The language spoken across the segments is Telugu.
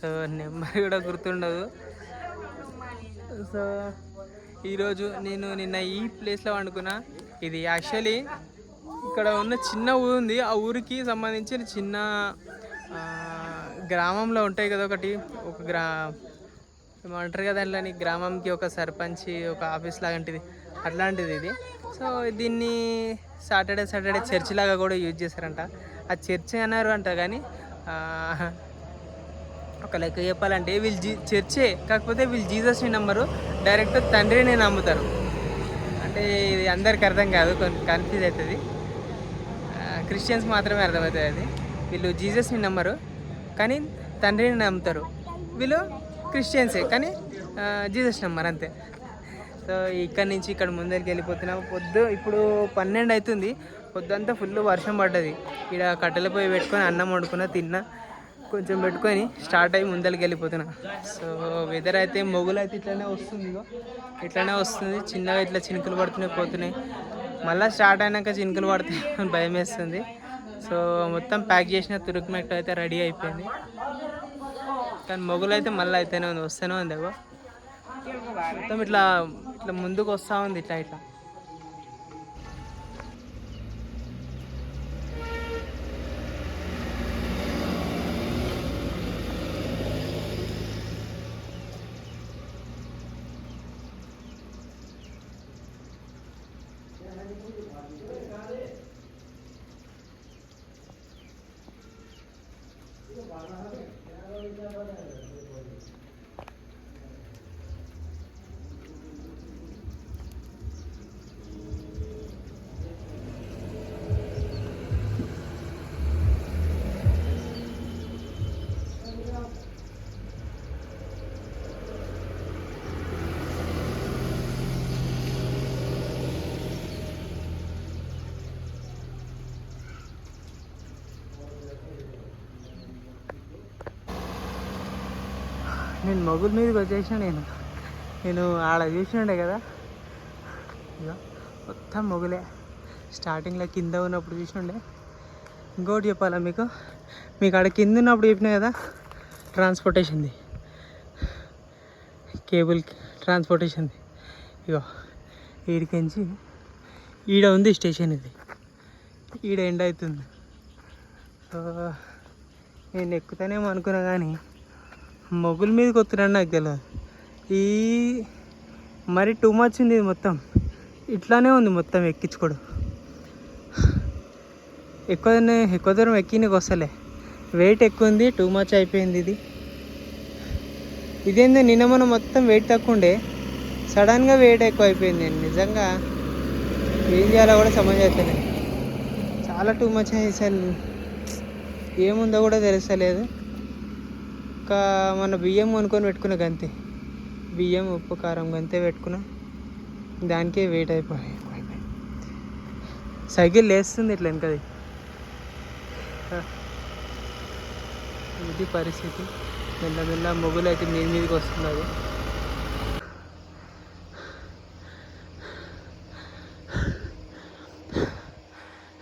సో నెంబర్ కూడా గుర్తుండదు. సో ఈరోజు నేను నిన్న ఈ ప్లేస్లో వండుకున్నా. ఇది యాక్చువల్లీ ఇక్కడ ఉన్న చిన్న ఊరు ఉంది. ఆ ఊరికి సంబంధించిన చిన్న గ్రామంలో ఉంటాయి కదా ఒకటి. ఒక గ్రా ఏమంటారు కదా అట్లని గ్రామంకి ఒక సర్పంచ్ ఒక ఆఫీస్ లాంటిది. అట్లాంటిది ఇది. సో దీన్ని సాటర్డే సాటర్డే చర్చ్ లాగా కూడా యూజ్ చేశారంట. ఆ చర్చ్ అన్నారు అంట కానీ ఒక లెక్క చెప్పాలంటే వీళ్ళు జీ చర్చే కాకపోతే వీళ్ళు జీసస్ని నమ్మరు డైరెక్ట్ తండ్రిని నమ్ముతారు. అంటే ఇది అందరికి అర్థం కాదు కొంచెం కన్ఫ్యూజ్ అవుతుంది క్రిస్టియన్స్ మాత్రమే అర్థమవుతుంది అది. వీళ్ళు జీసస్ని నమ్మరు కానీ తండ్రిని నమ్ముతారు. వీళ్ళు క్రిస్టియన్సే కానీ జీసస్ నమ్మరు అంతే. సో ఇక్కడ నుంచి ఇక్కడ ముందరికి వెళ్ళిపోతున్నాం. పొద్దు ఇప్పుడు పన్నెండు అవుతుంది పొద్దంతా ఫుల్ వర్షం పడ్డది. ఇక్కడ కట్టెల పొయ్యి పెట్టుకొని అన్నం వండుకున్నా తిన్నా. కొంచెం పెట్టుకొని స్టార్ట్ అయ్యి ముందరికి వెళ్ళిపోతున్నా. సో వెదర్ అయితే మొగులు అయితే ఇట్లానే వస్తుంది ఇగో. ఇట్లానే వస్తుంది. చిన్నగా ఇట్లా చినుకులు పడుతున్నాయి పోతున్నాయి. మళ్ళీ స్టార్ట్ అయినాక చినుకులు పడుతున్నాయి అని భయం వేస్తుంది. సో మొత్తం ప్యాక్ చేసిన తురుకు మెట్టు అయితే రెడీ అయిపోయింది. కానీ మొగులు అయితే మళ్ళీ అయితేనే ఉంది వస్తూనే ఉంది మొత్తం ఇట్లా ఇట్లా ముందుకు వస్తూ ఉంది ఇట్లా ఇట్లా. నేను మొగుల మీదకి వచ్చేసిన నేను. నేను ఆడ చూసినండే కదా. ఇక మొత్తం మొగులే. స్టార్టింగ్లో కింద ఉన్నప్పుడు చూసినండే ఇంకోటి చెప్పాలా మీకు? మీకు ఆడ కింద ఉన్నప్పుడు చెప్పినా కదా ట్రాన్స్పోర్టేషన్ది కేబుల్ ట్రాన్స్పోర్టేషన్ది ఇగో ఈడికించి ఈడ ఉంది స్టేషన్ ఇది. ఈడ ఎండ్ అవుతుంది. సో నేను ఎక్కుతానేమో అనుకున్నా కానీ మొగుల మీదకి వస్తున్నాడు నాకు తెలియదు ఈ మరి టూ మచ్ ఉంది ఇది మొత్తం. ఇట్లానే ఉంది మొత్తం ఎక్కించుకోడు. ఎక్కువ ఎక్కువ దూరం ఎక్కి నీకు వస్తలే వెయిట్ ఎక్కువ ఉంది టూ మచ్ అయిపోయింది ఇది. ఇదేందో నిన్న మనం మొత్తం వెయిట్ తక్కువ ఉండే. సడన్గా వెయిట్ ఎక్కువ అయిపోయింది. నేను నిజంగా ఏం చేయాలో కూడా సమజ్ చాలా టూ మచ్ అసలు. ఏముందో కూడా తెలుస్తలేదు. ఒక మన బియ్యం కొనుక్కొని పెట్టుకున్న గంతే. బియ్యం ఉప్పు కారం గంతే పెట్టుకున్నా. దానికే వెయిట్ అయిపోయి సైకిల్ లేస్తుంది ఇట్లా వెనకది. ఇది పరిస్థితి. మెల్ల మెల్ల మొగులు అయితే మీద మీదకి వస్తున్నది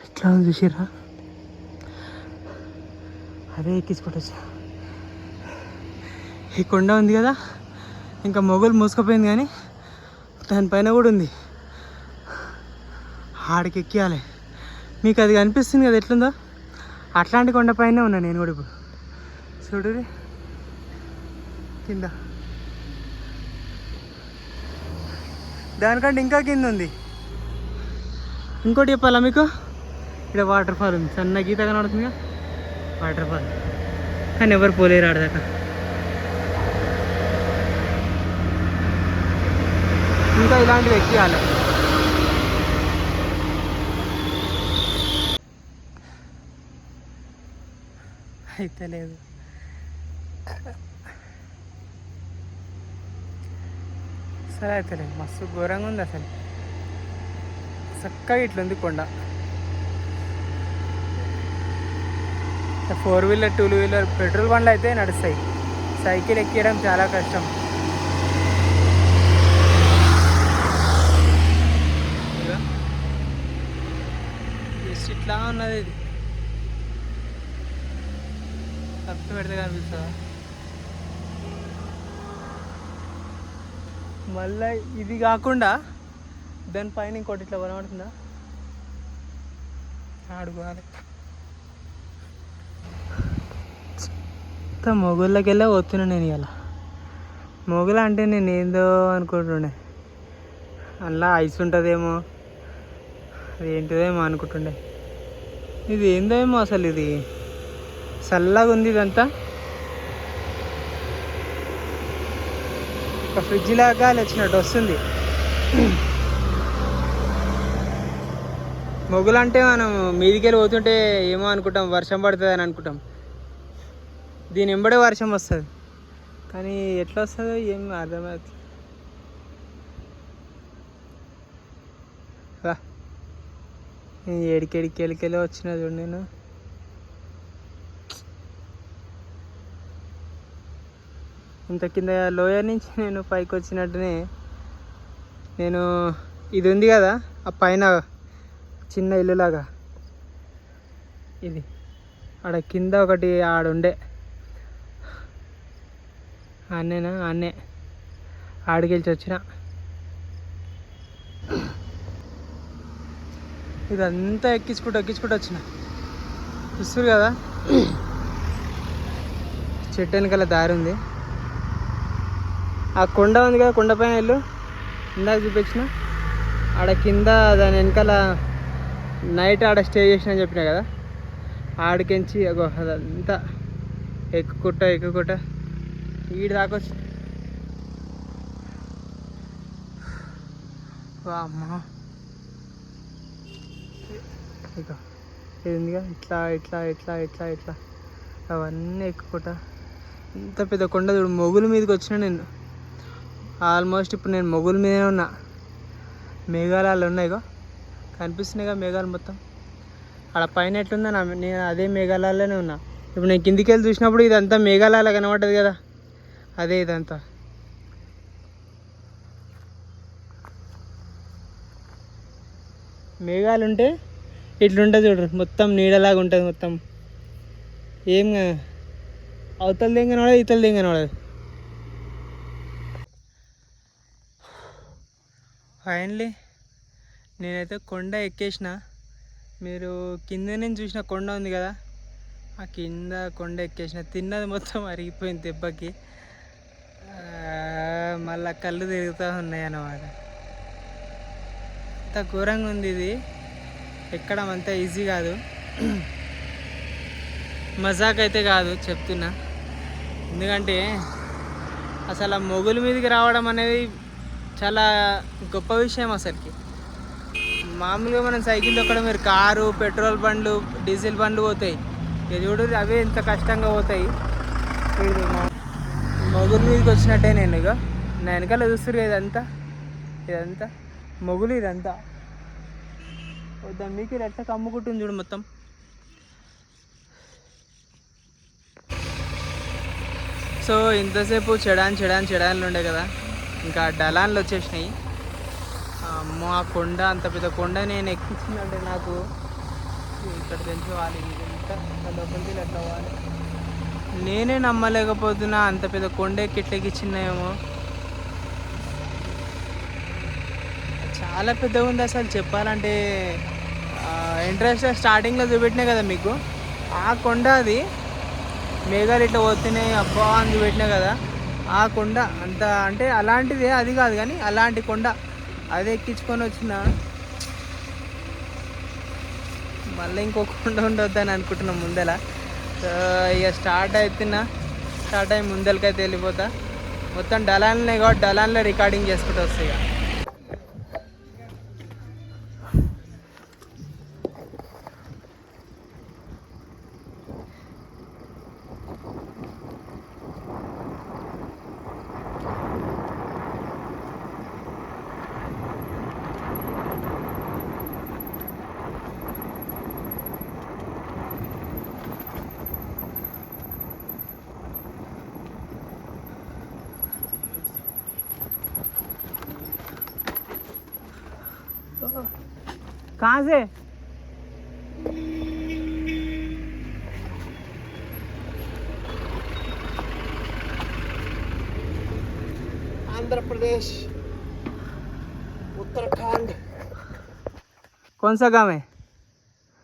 ఎట్లా చూసిరా అదే ఎక్కించుకుంటా ఈ కొండ ఉంది కదా ఇంకా మొగులు మూసుకుపోయింది కానీ దానిపైన కూడా ఉంది. ఆడికి ఎక్కియాలి మీకు అది కనిపిస్తుంది కదా ఎట్లుందో? అట్లాంటి కొండపైనే ఉన్నా నేను కూడా ఇప్పుడు. చూడు కింద. దానికంటే ఇంకా కింద ఉంది. ఇంకోటి చెప్పాలా మీకు? ఇక్కడ వాటర్ ఫాల్ ఉంది. సన్న గీత కనబడుతుందిగా. వాటర్ ఫాల్ కానీ ఎవరు పోలేరు ఆడదాకా. ఇంకా ఇలాంటివి ఎక్కియాలి. అయితే లేదు. సరే అయితే లేదు మస్తు ఘోరంగా ఉంది అసలు. చక్కగా ఇట్లుంది కొండ. Four wheeler two wheeler petrol బండ్లు అయితే నడుస్తాయి. సైకిల్ ఎక్కియడం చాలా కష్టం. ఉన్నది ఇది. తప్పి పెడితే కనిపిస్తుందా? మళ్ళీ ఇది కాకుండా దాని పైన ఇంకోటి ఇట్లా కనబడుతుందా? ఆడుకోవాలి మొత్తం మొగుళ్ళకెళ్ళే పోతున్నా నేను ఇలా మొగుల అంటే నేను ఏందో అనుకుంటుండే. అలా ఐస్ ఉంటుందేమో అది ఏంటిదేమో అనుకుంటుండే. ఇది ఏందేమో అసలు ఇది? చల్లగా ఉంది ఇదంతా. ఒక ఫ్రిడ్జ్ లాగా వచ్చినట్టు వస్తుంది. మొగులు అంటే మనం మీదికెళ్ళి పోతుంటే ఏమో అనుకుంటాం వర్షం పడుతుంది అని అనుకుంటాం. దీని వెంబడే వర్షం వస్తుంది. కానీ ఎట్లా వస్తుందో ఏం అర్థమవుతుంది రా నేను ఏడికేడికి వెళ్ళికెళ్ళి వచ్చిన చూడు నేను. ఇంత కింద లోయ నుంచి నేను పైకి వచ్చినట్టునే నేను ఇది ఉంది కదా ఆ పైన చిన్న ఇల్లులాగా ఇది. ఆడ కింద ఒకటి ఆడుండే అన్నేనా అన్నే ఆడికెళ్ళి వచ్చిన ఇదంతా ఎక్కించుకుంటూ ఎక్కించుకుంటూ వచ్చిన. చూస్తారు కదా? చెట్టు వెనకాల దారి ఉంది. ఆ కొండ ఉంది కదా కొండపైన ఇల్లు ఇందాక చూపించిన. ఆడ కింద దాని వెనకాల నైట్ ఆడ స్టే చేసిన చెప్పిన కదా? ఆడికించి అదంతా ఎక్కుకుంటా ఎక్కుకుంటా. ఈడు దాకొచ్చు అమ్మా ఇక. ఏందిగా ఇట్లా ఇట్లా ఇట్లా ఇట్లా ఇట్లా. అవన్నీ ఎక్కుకుంటా ఇంత పెద్ద కొండ చూడు మొగుల మీదకి వచ్చిన నేను ఆల్మోస్ట్ ఇప్పుడు నేను మొగుల మీదనే ఉన్నా. మేఘాలయాలు ఉన్నాయిగో కనిపిస్తున్నాయిగా మేఘాలు మొత్తం. అక్కడ పైన ఎట్లుందో నా నేను అదే మేఘాలలోనే ఉన్నా. ఇప్పుడు నేను కిందికి వెళ్ళి చూసినప్పుడు ఇదంతా మేఘాలలా కనబడ్డది కదా. అదే ఇదంతా. మేఘాలు ఉంటే ఇట్లుంటుంది చూడరు మొత్తం నీడలాగా ఉంటుంది మొత్తం. ఏం కాదు. అవతల దింగన ఇతల దింగన ఫైనలీ నేనైతే కొండ ఎక్కేసిన. మీరు కింద నుంచి చూసిన కొండ ఉంది కదా ఆ కింద కొండ ఎక్కేసిన. తిన్నది మొత్తం అరిగిపోయింది దెబ్బకి. మళ్ళా కళ్ళు తిరుగుతూ ఉన్నాయి అన్నమాట అంత ఘోరంగా ఉంది ఇది. ఎక్కడం అంత ఈజీ కాదు. మజాక్ అయితే కాదు చెప్తున్నా. ఎందుకంటే అసలు ఆ మొగుల మీదకి రావడం అనేది చాలా గొప్ప విషయం అసలుకి. మామూలుగా మనం సైకిల్ తొక్కడం మీరు కారు పెట్రోల్ బండ్లు డీజిల్ బండ్లు పోతాయి. ఇక చూడు అవే ఇంత కష్టంగా పోతాయి. మొగుల మీదకి వచ్చినట్టే నేను ఇక నా వెనకాల చూస్తురు ఇదంతా. ఇదంతా. మొగులు ఇదంతా. దాని మీకు ఇది ఎట్లా కమ్ముకుంటుంది చూడు మొత్తం. సో ఇంతసేపు చెడాన్ చెడాన్ చెడాన్లు ఉండే కదా. ఇంకా డలాన్లు వచ్చేసినాయి. అమ్మో ఆ కొండ అంత పెద్ద కొండ నేను ఎక్కించిందంటే నాకు ఇక్కడ తెంచుకోవాలి ఇంత లోపలికి వెళ్ళి ఎట్లా పోవాలి? నేనే నమ్మలేకపోతున్నా అంత పెద్ద కొండ ఎక్కి చాలా పెద్దగా ఉంది అసలు చెప్పాలంటే. ఇంట్రెస్ట్ స్టార్టింగ్లో చూపెట్టినా కదా మీకు? ఆ కొండ అది మేఘాలు ఇట్లా పోతున్నాయి అబ్బా అని చూపెట్టినా కదా. ఆ కొండ అంత అంటే అలాంటిదే అది కాదు కానీ అలాంటి కొండ అది ఎక్కించుకొని వచ్చిన. మళ్ళీ ఇంకో కొండ ఉండొద్దని అనుకుంటున్నాం ముందల. సో ఇక స్టార్ట్ అవుతున్నా స్టార్ట్ అయ్యి ముందలకైతే వెళ్ళిపోతా. మొత్తం డలాన్లే కాబట్టి డలాన్లో రికార్డింగ్ చేసుకుంటూ వస్తాయి ఇక. कहाँ से? आंध्र प्रदेश उत्तराखंड। कौन सा गाँव है?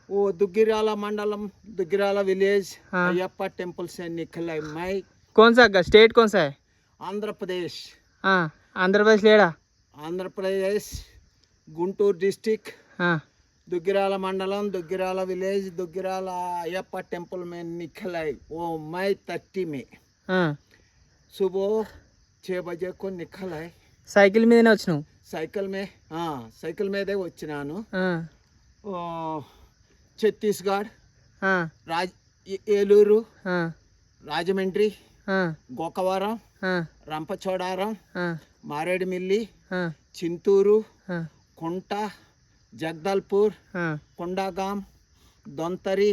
वो दुग्गिराला मंडलम दुग्गिराला विलेज हाँ। अयप्पा टेंपल से निकला मैं। कौन सा स्टेट कौन सा है? आंध्र प्रदेश। हाँ आंध्र प्रदेश लेड़ा। आंध्र प्रदेश। गुंटूर डिस्ट्रिक्ट हाँ दुग्गिराला मंडलम दुग्गिराला विलेज दुग्गिराला अयप्पा टेम्पल में निकला वो मई थर्टी में हाँ सुबह छः बजे को निकला है సైకిల్ మీదనే వచ్చినావు సైకిల్ మే ఆ, సైకిల్ మీదే వచ్చినాను ఆ, ఆ, ఛత్తీస్గఢ్ ఆ, రాజ్ ఏ- ఏలూరు ఆ, రాజమండ్రి ఆ, గోకవరం ఆ, రంపచోడారం ఆ, మారేడుమిల్లి ఆ, చింతూరు ఆ, కుంట జగదల్పూర్. కొండాగాం దొంతరి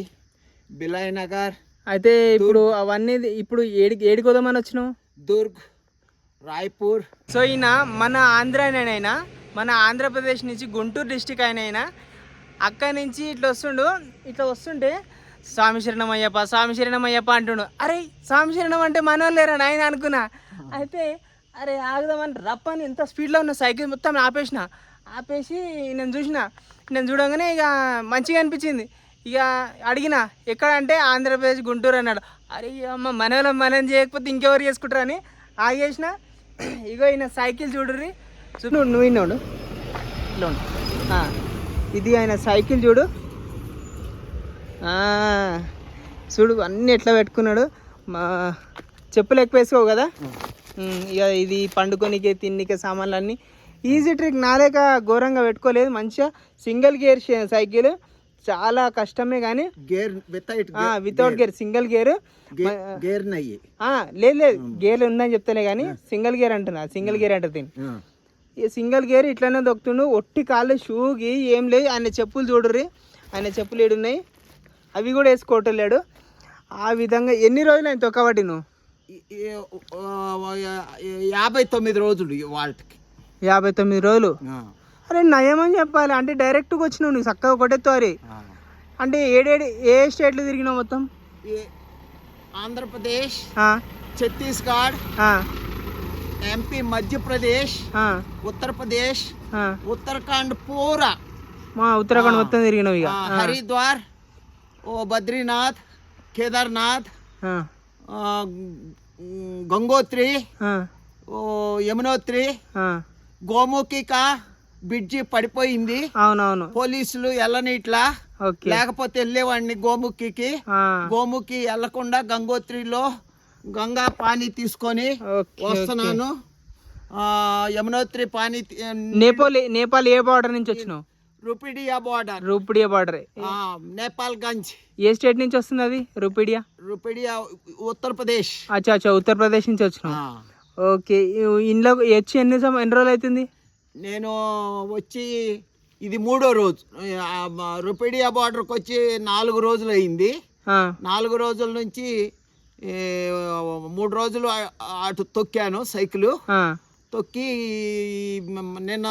బిలాయనగర్ అయితే ఇప్పుడు అవన్నీ ఇప్పుడు ఏడికి ఏడికి వదామని వచ్చినావు? దుర్గ్ రాయ్పూర్. సో ఈయన మన ఆంధ్రనైనా మన ఆంధ్రప్రదేశ్ నుంచి గుంటూరు డిస్టిక్ అయినైనా అక్కడి నుంచి ఇట్లా వస్తుండు ఇట్లా వస్తుంటే స్వామి శరణం అయ్యప్ప స్వామి శరణం అయ్యప్ప అంటుండు. అరే స్వామి శరణం అంటే మనోళ్ళేరా నాయన అనుకున్నా. అయితే అరే ఆగుదామని రప్పని ఎంత స్పీడ్లో ఉన్న సైకిల్ మొత్తం ఆపేసిన. ఆపేసి నేను చూసిన నేను చూడగానే ఇక మంచిగా అనిపించింది. ఇక అడిగిన ఎక్కడ అంటే ఆంధ్రప్రదేశ్ గుంటూరు అన్నాడు. అరే అమ్మ మన మనం చేయకపోతే ఇంకెవరు చేసుకుంటారని ఆగేసిన. ఇగో ఈయన సైకిల్ చూడుర్రి. చూ- నువ్వు. ఆ, ఇది ఆయన సైకిల్ చూడు. చూడు అన్నీ ఎట్లా పెట్టుకున్నాడు. మా చెప్పులు ఎక్కువ వేసుకోవు కదా? ఇక ఇది పండుకొనికే తిన్నికే సామాన్లు అన్నీ ఈజీ ట్రిక్ నాలేక ఘోరంగా పెట్టుకోలేదు. మంచిగా సింగిల్ గేర్ సైకిల్. చాలా కష్టమే కానీ gear without without gear. Single gear. Gear లేదు లేదు. గేర్ ఉందని చెప్తలే కానీ సింగిల్ గేర్ అంటున్నా. సింగిల్ గేర్ అంటారు దీన్ని. ఈ సింగిల్ గేర్ ఇట్లనే దొక్కుతుండు. ఒట్టి కాళ్ళు షూకి ఏం లేదు. ఆయన చెప్పులు చూడుర్రి. ఆయన చెప్పులు ఏడున్నాయి. అవి కూడా వేసుకోవటలేడు ఆ విధంగా ఎన్ని రోజులు ఆయన తొక్కబట్టి నువ్వు యాభై తొమ్మిది రోజులు వాళ్ళకి యాభై తొమ్మిది రోజులు. అరే నయమని చెప్పాలి. అంటే డైరెక్ట్గా వచ్చినావు నువ్వు చక్కగా కొట్టేత్తోరి అంటే ఏడేడు ఏ స్టేట్లు తిరిగినావు మొత్తం? ఆంధ్రప్రదేశ్ ఛత్తీస్గఢ్ ఎంపీ మధ్యప్రదేశ్ ఉత్తరప్రదేశ్. ఉత్తరాఖండ్ పూరా. మా ఉత్తరాఖండ్ మొత్తం తిరిగినావు ఇక. హరిద్వార్ ఓ బద్రీనాథ్ కేదార్నాథ్ గంగోత్రి ఓ యమునోత్రి ఆ. గోముఖిక బ్రిడ్జి పడిపోయింది. అవునవును. పోలీసులు వెళ్ళనిట్లా లేకపోతే వెళ్ళేవాడిని గోముఖికి. గోముఖి వెళ్ళకుండా గంగోత్రిలో గంగా పానీ తీసుకొని వస్తున్నాను. ఆ, యమునోత్రి పానీ నేపాల్ నేపాల్ ఏ బార్డర్ నుంచి వచ్చినావు? Rupaidiha border. Rupaidiha border. Nepalganj ఏ స్టేట్ నుంచి వస్తుంది అది? రూపిడియా? రుపిడియా ఉత్తరప్రదేశ్. అచ్చా అచ్చా ఉత్తరప్రదేశ్ నుంచి వచ్చినావు. ఆ, ఓకే. ఇంట్లో వచ్చి ఎన్ని సం- ఎన్ని రోజులు అవుతుంది? నేను వచ్చి ఇది మూడో రోజు. రుపిడియా బార్డర్కి వచ్చి నాలుగు రోజులు అయింది. నాలుగు రోజుల నుంచి మూడు రోజులు అటు తొక్కాను సైకిల్. తొక్కి నిన్న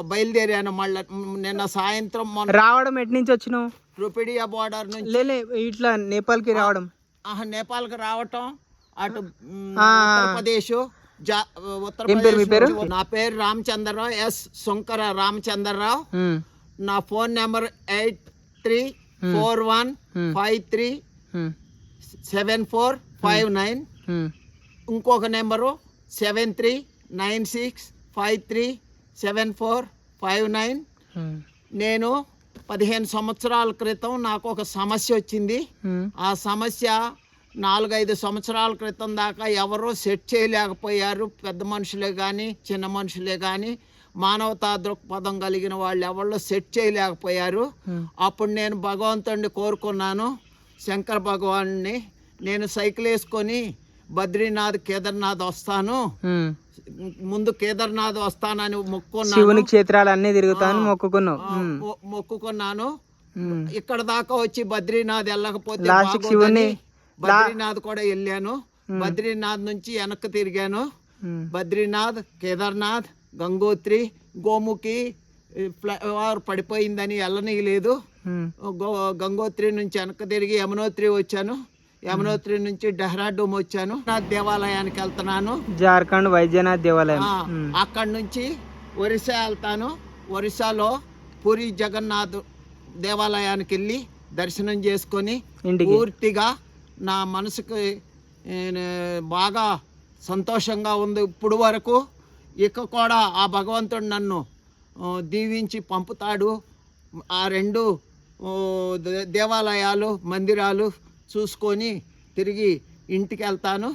బయలుదేరాను మళ్ళీ నిన్న సాయంత్రం మొన్న రావడం ఎటు నుంచి వచ్చినావు? రుపిడియా బార్డర్ నుంచి. లేలే ఇట్లా నేపాల్కి రావడం. ఆహా, నేపాల్కి రావటం అటు. ఉత్తరప్రదేశ్? ఉత్తరప్రదేశ్ నా పేరు రామచంద్రరావు ఎస్ శంకర రామచంద్రరావు. నా phone number eight three four one. Five three seven four five nine. ఇంకొక number seven three nine six five three seven four five nine. నేను పదిహేను సంవత్సరాల క్రితం నాకు ఒక సమస్య వచ్చింది. ఆ సమస్య నాలుగైదు సంవత్సరాల క్రితం దాకా ఎవరో సెట్ చేయలేకపోయారు. పెద్ద మనుషులే కానీ చిన్న మనుషులే కానీ మానవతా దృక్పథం కలిగిన వాళ్ళు ఎవరో సెట్ చేయలేకపోయారు. అప్పుడు నేను భగవంతుడిని కోరుకున్నాను. శంకర భగవాన్ని నేను సైకిల్ వేసుకొని బద్రీనాథ్ కేదార్నాథ్ వస్తాను. ముందు కేదార్నాథ్ వస్తానని మొక్కుకున్నాను. శివుని క్షేత్రాలు అన్నీ తిరుగుతాను మొక్కుకున్నాను. ఉమ్. ఇక్కడ దాకా వచ్చి బద్రీనాథ్ వెళ్ళకపోతే శివుని బద్రీనాథ్ కూడా వెళ్ళాను. బద్రీనాథ్ నుంచి వెనక్కి తిరిగాను. బద్రీనాథ్ కేదార్నాథ్ గంగోత్రి గోముఖి ఫ్లైఓవర్ పడిపోయిందని వెళ్ళనీయలేదు. గంగోత్రి నుంచి వెనక్కి తిరిగి యమునోత్రి వచ్చాను. యమునోత్రి నుంచి డెహ్రాడూమ్ వచ్చాను. నా దేవాలయానికి వెళ్తున్నాను. జార్ఖండ్ వైద్యనాథ్ దేవాలయం. అక్కడి నుంచి ఒరిస్సా వెళ్తాను. ఒరిస్సాలో పూరి జగన్నాథ్ దేవాలయానికి వెళ్ళి దర్శనం చేసుకొని పూర్తిగా నా మనసుకి బాగా సంతోషంగా ఉంది ఇప్పుడు వరకు. ఇక కూడా ఆ భగవంతుడు నన్ను దీవించి పంపుతాడు. ఆ రెండు దేవాలయాలు మందిరాలు చూసుకొని తిరిగి ఇంటికి వెళ్తాను.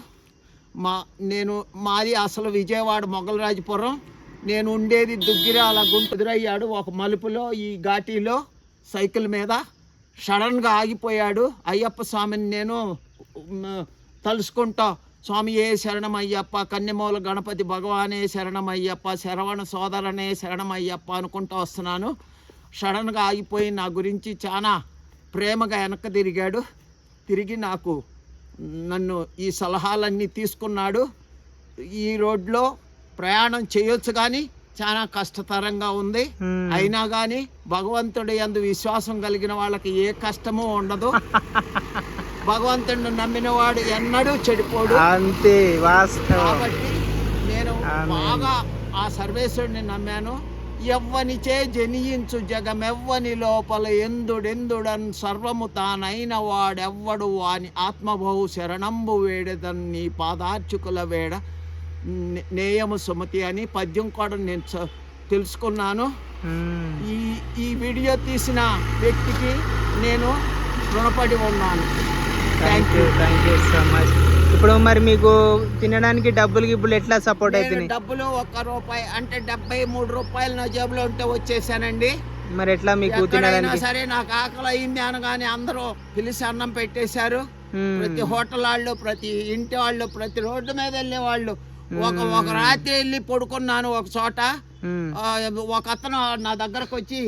మా నేను మాది అసలు విజయవాడ మొగలరాజపురం నేను ఉండేది దుగ్గిరాల గుంటుదురయ్యాడు ఒక మలుపులో ఈ ఘాటీలో సైకిల్ మీద. సడన్గా ఆగిపోయాడు. అయ్యప్ప స్వామిని నేను తలుసుకుంటా. స్వామి ఏ శరణమయ్యప్ప? కన్నెమూల గణపతి భగవానే శరణమయ్యప్ప శరవణ సోదరనే శరణమయ్యప్ప అనుకుంటా వస్తున్నాను. సడన్గా ఆగిపోయి నా గురించి చాలా ప్రేమగా వెనక్కి తిరిగాడు. తిరిగి నాకు నన్ను ఈ సలహాలన్నీ తీసుకున్నాడు. ఈ రోడ్లో ప్రయాణం చేయొచ్చు కానీ చాలా కష్టతరంగా ఉంది. అయినా కానీ భగవంతుడి యందు విశ్వాసం కలిగిన వాళ్ళకి ఏ కష్టము ఉండదు. భగవంతుడిని నమ్మిన వాడు ఎన్నడూ చెడిపోడు. అంతే కాబట్టి నేను. బాగా ఆ సర్వేశ్వరుడిని నమ్మాను. ఎవ్వనిచే జనియించు జగమెవ్వని లోపల ఎందుడెందుడన్ సర్వము తానైన వాడెవ్వడు వాని ఆత్మబహు శరణంబు వేడెదన్ నీ పాదార్చుకుల వేడ. నేయము సుమతి అని పద్యం కూడా నేను తెలుసుకున్నాను. ఈ ఈ వీడియో తీసిన వ్యక్తికి నేను రుణపడి ఉన్నాను. Thank you thank you so much ఇప్పుడు మరి మీకు తినడానికి డబ్బులు గిబ్బులు ఎట్లా సపోర్ట్ అవుతున్నాయి డబ్బులు ఒక్క రూపాయి అంటే డెబ్బై మూడు రూపాయలు నా జేబులో ఉంటే వచ్చేసానండి. మరి ఎట్లా మీకు తినడానికి? సరే నాకు ఆకలి అయింది అనగానే అందరూ పిలిచి అన్నం పెట్టేశారు. ప్రతి హోటల్ వాళ్ళు ప్రతి ఇంటి వాళ్ళు ప్రతి రోడ్డు మీద వెళ్ళే వాళ్ళు ఒక ఒక రాత్రి వెళ్ళి పడుకున్నాను ఒక చోట. ఒక అతను నా దగ్గరకు వచ్చి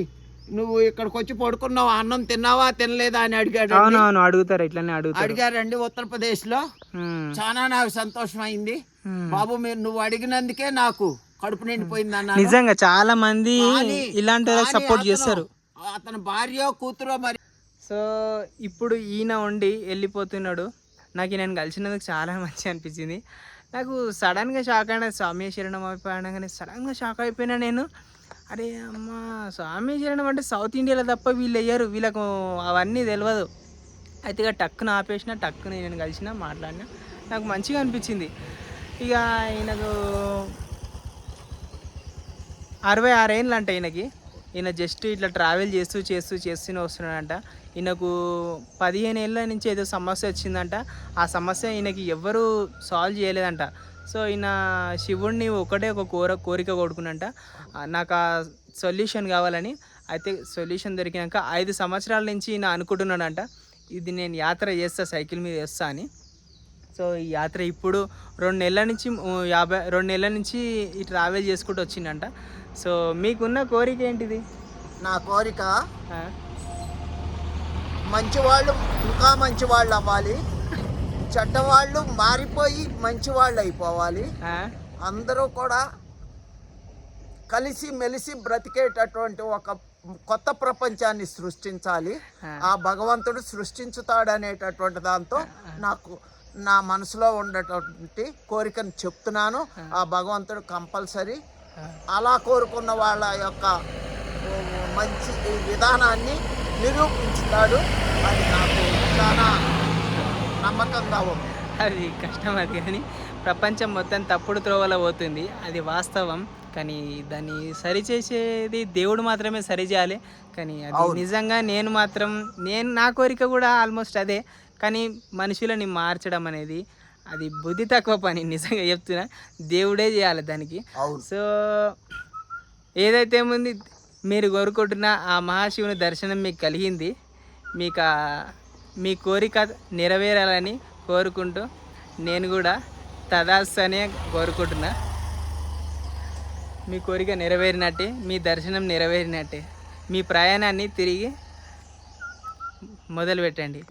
నువ్వు ఇక్కడికి వచ్చి పడుకున్నావు? అన్నం తిన్నావా? తినలేదా? అని అడిగాడు అవునవును అడుగుతారు ఇట్లానే అడుగుతారు. అడిగారండి ఉత్తరప్రదేశ్లో. చాలా నాకు సంతోషం అయింది. బాబు మీరు నువ్వు అడిగినందుకే నాకు కడుపు నిండిపోయింది అన్నాను. నిజంగా చాలా మంది ఇలాంటి సపోర్ట్ చేస్తారు. అతని భార్య కూతురో మరి సో ఇప్పుడు ఈయన ఉండి వెళ్ళిపోతున్నాడు. నాకు నేను కలిసినందుకు చాలా మంచి అనిపించింది. నాకు సడన్గా షాక్ అయినా స్వామి శరణం అయిపోయానగానే సడన్గా షాక్ అయిపోయినా నేను. అరే అమ్మ స్వామి శరణం అంటే సౌత్ ఇండియాలో తప్ప వీళ్ళు వేయరు వీళ్ళకు అవన్నీ తెలియదు అయితే ఇక టక్కున ఆపేసిన టక్కున నేను కలిసిన మాట్లాడిన. నాకు మంచిగా అనిపించింది. ఇక ఈయనకు అరవై ఆరేళ్ళు అంట ఈయనకి. ఈయన జస్ట్ ఇట్లా ట్రావెల్ చేస్తూ చేస్తూ చేస్తూనే వస్తున్నాడంట. ఈయనకు పదిహేను ఏళ్ళ నుంచి ఏదో సమస్య వచ్చిందంట. ఆ సమస్య ఈయనకి ఎవ్వరూ సాల్వ్ చేయలేదంట. సో ఈయన శివుడిని ఒకటే ఒక కోర కోరిక కొడుకునంట నాకు ఆ సొల్యూషన్ కావాలని అయితే సొల్యూషన్ దొరికినాక ఐదు సంవత్సరాల నుంచి ఈయన అనుకుంటున్నాడంట. ఇది నేను యాత్ర చేస్తా సైకిల్ మీద వేస్తా అని. సో ఈ యాత్ర ఇప్పుడు రెండు నెలల నుంచి యాభై రెండు నెలల నుంచి ఈ ట్రావెల్ చేసుకుంటూ వచ్చిందంట. సో మీకున్న కోరిక ఏంటిది నా కోరిక? మంచివాళ్ళు ఇంకా మంచివాళ్ళు అవ్వాలి చెడ్డవాళ్ళు మారిపోయి మంచివాళ్ళు అయిపోవాలి? అందరూ కూడా కలిసి మెలిసి బ్రతికేటటువంటి ఒక కొత్త ప్రపంచాన్ని సృష్టించాలి ఆ. భగవంతుడు సృష్టించుతాడనేటటువంటి దాంతో నాకు నా మనసులో ఉండేటువంటి కోరికను చెప్తున్నాను ఆ భగవంతుడు కంపల్సరీ. అలా కోరుకున్న వాళ్ళ యొక్క మంచి విధానాన్ని నిరూపించుతాడు. అది నాకు చాలా నమ్మకంగా ఉంది. అది కష్టం అది కానీ ప్రపంచం మొత్తం తప్పుడు త్రోవలో పోతుంది. అది వాస్తవం. కానీ దాన్ని సరిచేసేది దేవుడు మాత్రమే సరిచేయాలి కానీ అది. నిజంగా నేను మాత్రం నేను నా కోరిక కూడా ఆల్మోస్ట్ అదే. కానీ మనుషులని మార్చడం అనేది అది బుద్ధి తక్కువ పని నిజంగా చెప్తున్నా. దేవుడే చేయాలి దానికి. సో ఏదైతే ఏముంది మీరు కోరుకుంటున్న ఆ మహాశివుని దర్శనం మీకు కలిగింది. మీకు మీ కోరిక నెరవేరాలని కోరుకుంటూ నేను కూడా తదాస్ అనే కోరుకుంటున్నా. మీ కోరిక నెరవేరినట్టే మీ దర్శనం నెరవేరినట్టే. మీ ప్రయాణాన్ని తిరిగి మొదలుపెట్టండి.